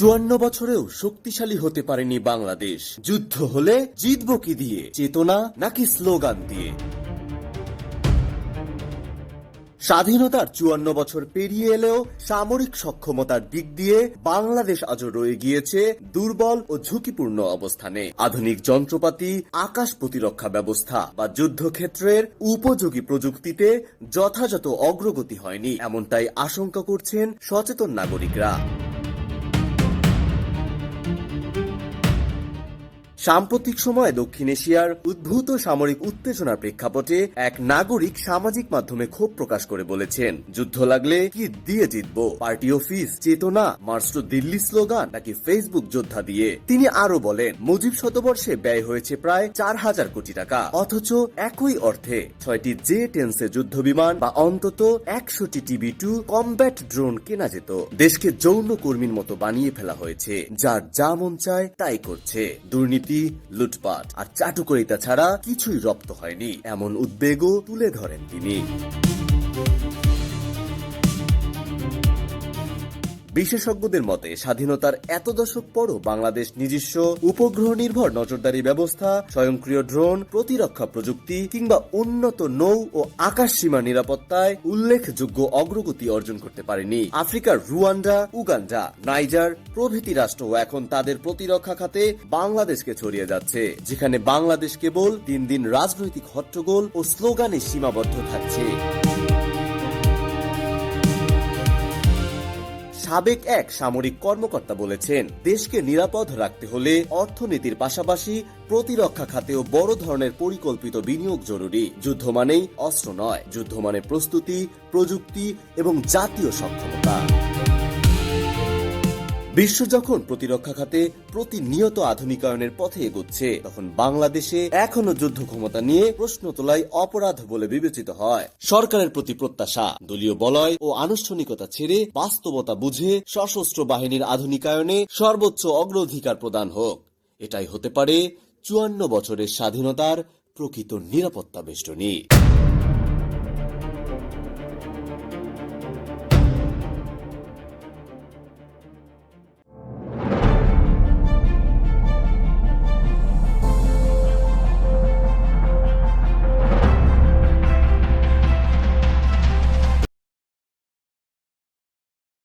চুয়ান্ন বছরেও শক্তিশালী হতে পারেনি বাংলাদেশ। যুদ্ধ হলে জিতব কি দিয়ে? চেতনা নাকি স্লোগান দিয়ে? স্বাধীনতার চুয়ান্ন বছর পেরিয়ে এলেও সামরিক সক্ষমতার দিক দিয়ে বাংলাদেশ আজও রয়ে গিয়েছে দুর্বল ও ঝুঁকিপূর্ণ অবস্থানে। আধুনিক যন্ত্রপাতি, আকাশ প্রতিরক্ষা ব্যবস্থা বা যুদ্ধক্ষেত্রের উপযোগী প্রযুক্তিতে যথাযথ অগ্রগতি হয়নি, এমনটাই আশঙ্কা করছেন সচেতন নাগরিকরা। সাম্প্রতিক সময়ে দক্ষিণ এশিয়ার উদ্ভূত সামরিক উত্তেজনার প্রেক্ষাপটে এক নাগরিক সামাজিক মাধ্যমে ক্ষোভ প্রকাশ করে বলেছেন, যুদ্ধ লাগলে কি দিয়ে জিতব? পার্টি অফিস, চেতনা, মার্চ টু দিল্লি স্লোগান, নাকি ফেসবুক যোদ্ধা দিয়ে? তিনি আরও বলেন, মুজিব শতবর্ষে ব্যয় হয়েছে প্রায় চার হাজার কোটি টাকা, অথচ একই অর্থে ছয়টি জে টেন্সে যুদ্ধ বিমান বা অন্তত একশোটি টিভি টু কমব্যাট ড্রোন কেনা যেত। দেশকে যৌন কর্মীর মতো বানিয়ে ফেলা হয়েছে, যার যা মন চায় তাই করছে। দুর্নীতি লুটপাট আর চাটুকরিতা ছাড়া কিছুই রপ্ত হয়নি। এমন উদ্বেগও তুলে ধরেন তিনি। বিশেষজ্ঞদের মতে, স্বাধীনতার এত দশক পরও বাংলাদেশ নিজস্ব উপগ্রহ নির্ভর নজরদারি ব্যবস্থা, স্বয়ংক্রিয় ড্রোন, প্রতিরক্ষা প্রযুক্তি কিংবা উন্নত নৌ ও আকাশ সীমা নিরাপত্তায় উল্লেখযোগ্য অগ্রগতি অর্জন করতে পারেনি। আফ্রিকার রুয়ান্ডা, উগান্ডা, নাইজার প্রভৃতি রাষ্ট্র এখন তাদের প্রতিরক্ষা খাতে বাংলাদেশকে ছড়িয়ে যাচ্ছে, যেখানে বাংলাদেশ কেবল দিন দিন রাজনৈতিক হট্টগোল ও স্লোগানে সীমাবদ্ধ থাকছে। সাবেক এক সামরিক কর্মকর্তা বলেছেন, দেশকে নিরাপদ রাখতে হলে অর্থনীতির পাশাপাশি প্রতিরক্ষা খাতেও বড় ধরনের পরিকল্পিত বিনিয়োগ জরুরি। যুদ্ধ মানেই অস্ত্র নয়, যুদ্ধ মানে প্রস্তুতি, প্রযুক্তি এবং জাতীয় সক্ষমতা। বিশ্ব যখন প্রতিরক্ষা খাতে প্রতিনিয়ত আধুনিকায়নের পথে এগোচ্ছে, তখন বাংলাদেশে এখনও যুদ্ধ ক্ষমতা নিয়ে প্রশ্ন তোলাই অপরাধ বলে বিবেচিত হয়। সরকারের প্রতি প্রত্যাশা, দলীয় বলয় ও আনুষ্ঠানিকতা ছেড়ে বাস্তবতা বুঝে সশস্ত্র বাহিনীর আধুনিকায়নে সর্বোচ্চ অগ্রাধিকার প্রদান হোক। এটাই হতে পারে চুয়ান্ন বছরের স্বাধীনতার প্রকৃত নিরাপত্তা বেষ্টনী।